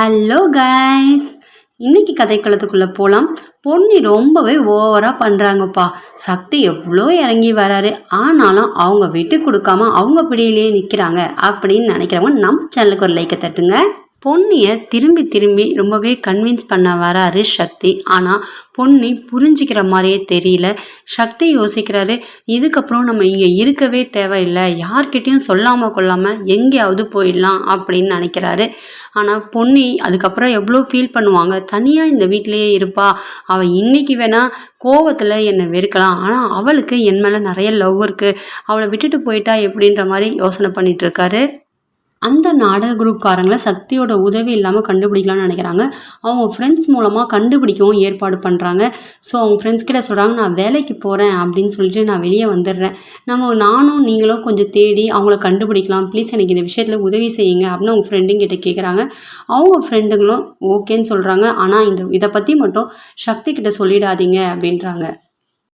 Hello guys இன்னைக்கு கதைக்களத்துக்குள்ளே போகலாம் பொன்னி ரொம்பவே ஓவராக பண்ணுறாங்கப்பா சக்தி எவ்வளோ இறங்கி வராரு. ஆனாலும் அவங்க விட்டு கொடுக்காம அவங்க பிடியிலேயே நிற்கிறாங்க அப்படின்னு நினைக்கிறவங்க நம்ம சேனலுக்கு ஒரு லைக்கை தட்டுங்க. பொன்னியை திரும்பி திரும்பி ரொம்பவே கன்வின்ஸ் பண்ண வராரு சக்தி. ஆனால் பொன்னி புரிஞ்சிக்கிற மாதிரியே தெரியல. சக்தி யோசிக்கிறாரு இதுக்கப்புறம் நம்ம இங்கே இருக்கவே தேவையில்லை. யார்கிட்டையும் சொல்லாமல் கொள்ளாமல் எங்கேயாவது போயிடலாம் அப்படின்னு நினைக்கிறாரு. ஆனால் பொன்னி அதுக்கப்புறம் எவ்வளோ ஃபீல் பண்ணுவாங்க? தனியாக இந்த வீட்லேயே இருப்பா. அவள் இன்னைக்கு வேணால் கோவத்தில் என்னை வெறுக்கலாம். ஆனால் அவளுக்கு என் மேலே நிறைய லவ் இருக்குது அவளை விட்டுட்டு போயிட்டா எப்படின்ற மாதிரி யோசனை பண்ணிகிட்ருக்காரு அந்த நாடக குரூப்காரங்களை சக்தியோட உதவி இல்லாமல் கண்டுபிடிக்கலாம்னு நினைக்கிறாங்க. அவங்க ஃப்ரெண்ட்ஸ் மூலமாக கண்டுபிடிக்கவும் ஏற்பாடு பண்ணுறாங்க ஸோ அவங்க ஃப்ரெண்ட்ஸ் கிட்ட சொல்கிறாங்க நான் வேலைக்கு போகிறேன் அப்படின்னு சொல்லிட்டு நான் வெளியே வந்துடுறேன். நம்ம நானும் நீங்களும் கொஞ்சம் தேடி அவங்கள கண்டுபிடிக்கலாம். ப்ளீஸ் எனக்கு இந்த விஷயத்தில் உதவி செய்யுங்க அப்படின்னு அவங்க ஃப்ரெண்டுங்க கிட்ட கேட்குறாங்க அவங்க ஃப்ரெண்டுங்களும் ஓகேன்னு சொல்கிறாங்க ஆனால் இந்த இதை பற்றி மட்டும் சக்தி கிட்ட சொல்லிடாதீங்க அப்படின்றாங்க.